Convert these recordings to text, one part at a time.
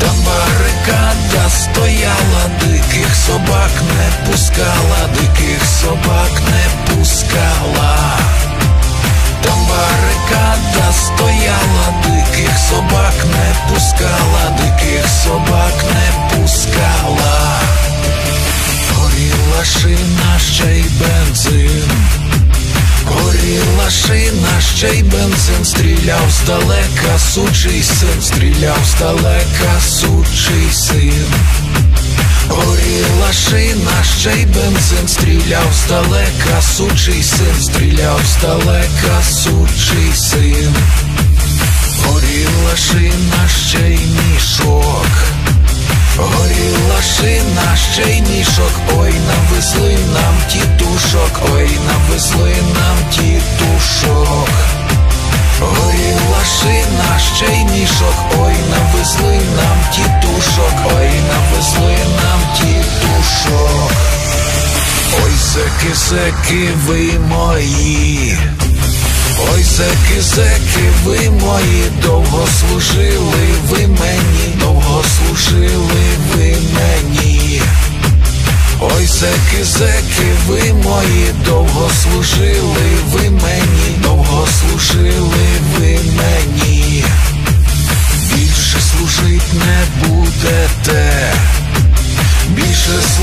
там барикада стояла, ще й бензин, стріляв здалека, сучий син, стріляв здалека, сучий син. Горіла шина, ще й бензин, стріляв здалека, сучий син, стріляв здалека, сучий син. Горіла шина, ще й мішок. Горіла шина, ще й мішок, ой, навезли нам тітушок, ой, навезли нам тітушок. Ой, зеки, зеки, ви мої. Ой, секи, зеки, ви мої, довго служили ви мені, довго служили ви мені. Ой, секи, зеки, ви мої, довго служили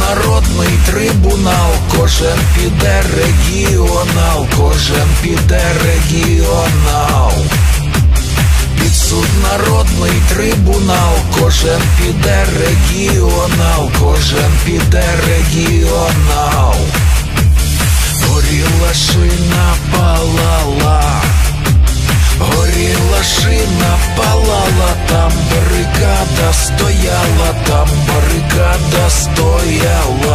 Народний трибунал, кожен піде регіонал, кожен піде регіонал, Підсуд народний трибунал, кожен піде регіонал, кожен піде регіонал, горіла шина палала, горіла шина палала, там барикада стояла, там барикада стояла. yeah